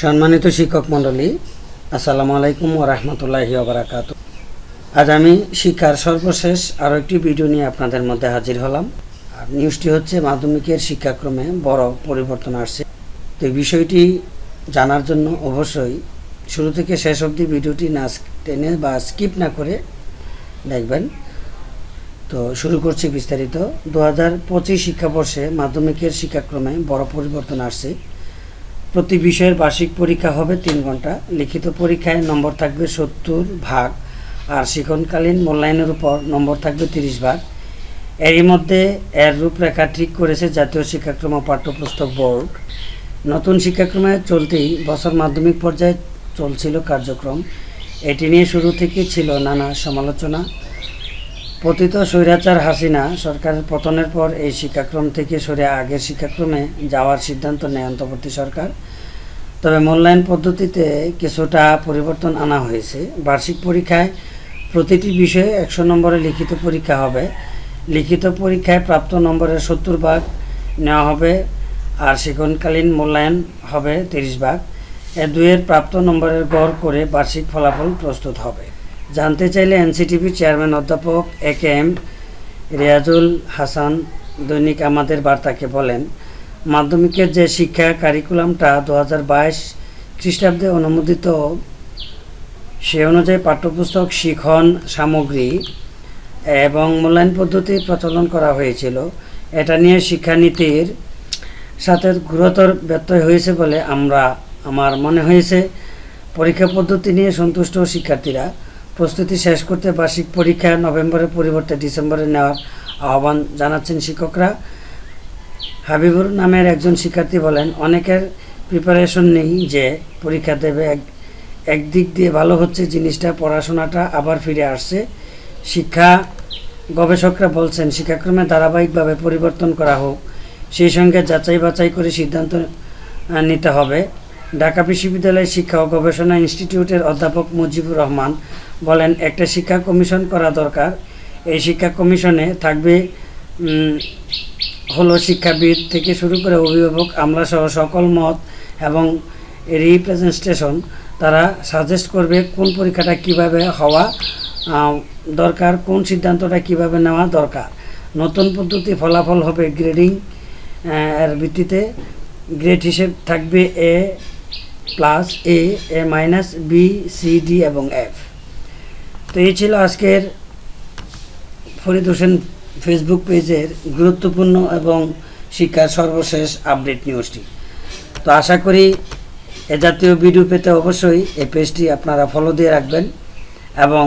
সম্মানিত শিক্ষক মণ্ডলী, আসসালামু আলাইকুম ও রহমতুল্লাহি ওবরাকাত আজ আমি শিক্ষার সর্বশেষ আরও একটি ভিডিও নিয়ে আপনাদের মধ্যে হাজির হলাম। আর নিউজটি হচ্ছে, মাধ্যমিকের শিক্ষাক্রমে বড় পরিবর্তন আসছে। তো এই বিষয়টি জানার জন্য অবশ্যই শুরু থেকে শেষ অবধি ভিডিওটি না টেনে বা স্কিপ না করে দেখবেন। তো শুরু করছি বিস্তারিত। দু হাজার পঁচিশ শিক্ষাবর্ষে মাধ্যমিকের শিক্ষাক্রমে বড় পরিবর্তন আসছে। প্রতি বিষয়ের বার্ষিক পরীক্ষা হবে তিন ঘণ্টা। লিখিত পরীক্ষায় নম্বর থাকবে সত্তর ভাগ, আর শিক্ষণকালীন মূল্যায়নের উপর নম্বর থাকবে তিরিশ ভাগ। এরই মধ্যে এর রূপরেখা ঠিক করেছে জাতীয় শিক্ষাক্রম ও পাঠ্যপুস্তক বোর্ড। নতুন শিক্ষাক্রমে চলতেই বছর মাধ্যমিক পর্যায়ে চলছিল কার্যক্রম। এটি নিয়ে শুরু থেকে ছিল নানা সমালোচনা। পতিত স্বৈরাচার হাসিনা সরকারের পতনের পর এই শিক্ষাক্রম থেকে সরে আগের শিক্ষাক্রমে যাওয়ার সিদ্ধান্ত নেয় অন্তর্বর্তী সরকার। তবে মূল্যায়ন পদ্ধতিতে কিছুটা পরিবর্তন আনা হয়েছে। বার্ষিক পরীক্ষায় প্রতিটি বিষয়ে একশো নম্বরে লিখিত পরীক্ষা হবে। লিখিত পরীক্ষায় প্রাপ্ত নম্বরের সত্তর ভাগ নেওয়া হবে আর শিক্ষণকালীন মূল্যায়ন হবে তিরিশ ভাগ। এ দুয়ের প্রাপ্ত নম্বরের গড় করে বার্ষিক ফলাফল প্রস্তুত হবে। জানতে চাইলে এনসিটিভির চেয়ারম্যান অধ্যাপক A K M Riazul Hasan দৈনিক আমাদের বার্তাকে বলেন, মাধ্যমিকের যে শিক্ষা কারিকুলামটা দু হাজার বাইশ খ্রিস্টাব্দে অনুমোদিত, সে অনুযায়ী পাঠ্যপুস্তক শিখন সামগ্রী এবং মূল্যায়ন পদ্ধতি প্রচলন করা হয়েছিল। এটা নিয়ে শিক্ষানীতির সাথে গুরুতর ব্যত্যয় হয়েছে বলে আমরা, আমার মনে হয়েছে। পরীক্ষা পদ্ধতি নিয়ে সন্তুষ্ট শিক্ষার্থীরা প্রস্তুতি শেষ করতে বার্ষিক পরীক্ষা নভেম্বরের পরিবর্তে ডিসেম্বরে নেওয়ার আহ্বান জানাচ্ছেন শিক্ষকরা। হাবিবুর নামের একজন শিক্ষার্থী বলেন, অনেকের প্রিপারেশন নেই যে পরীক্ষা দেবে। এক, একদিক দিয়ে ভালো হচ্ছে জিনিসটা, পড়াশোনাটা আবার ফিরে আসছে। শিক্ষা গবেষকরা বলছেন, শিক্ষাক্রমে ধারাবাহিকভাবে পরিবর্তন করা হোক। সেই সঙ্গে যাচাই বাছাই করে সিদ্ধান্ত নিতে হবে। ঢাকা বিশ্ববিদ্যালয়ের শিক্ষা ও গবেষণা ইনস্টিটিউটের অধ্যাপক মুজিবুর রহমান বলেন, একটা শিক্ষা কমিশন করা দরকার। এই শিক্ষা কমিশনে থাকবে হলো শিক্ষাবিদ থেকে শুরু করে অভিভাবক আমরা সহ সকল মত এবং রিপ্রেজেন্টেশন তারা সাজেস্ট করবে কোন পরীক্ষাটা কীভাবে হওয়া দরকার, কোন সিদ্ধান্তটা কীভাবে নেওয়া দরকার। নতুন পদ্ধতি ফলাফল হবে গ্রেডিং এর ভিত্তিতে। গ্রেড হিসেব থাকবে A plus A A minus B C D এবং এফ তো এই ছিল আজকের ফরিদ হোসেন ফেসবুক পেজের গুরুত্বপূর্ণ এবং শিক্ষার সর্বশেষ আপডেট নিউজটি তো আশা করি এ জাতীয় ভিডিও পেতে অবশ্যই এই পেজটি আপনারা ফলো দিয়ে রাখবেন এবং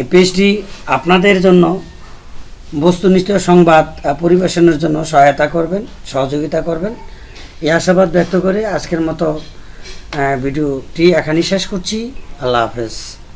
এই পেজটি আপনাদের জন্য বস্তুনিষ্ঠ সংবাদ পরিবেশনের জন্য সহায়তা করবেন, সহযোগিতা করবেন। এই আশাবাদ ব্যক্ত করে আজকের মতো ভিডিওটি এখানেই শেষ করছি। আল্লাহ হাফেজ।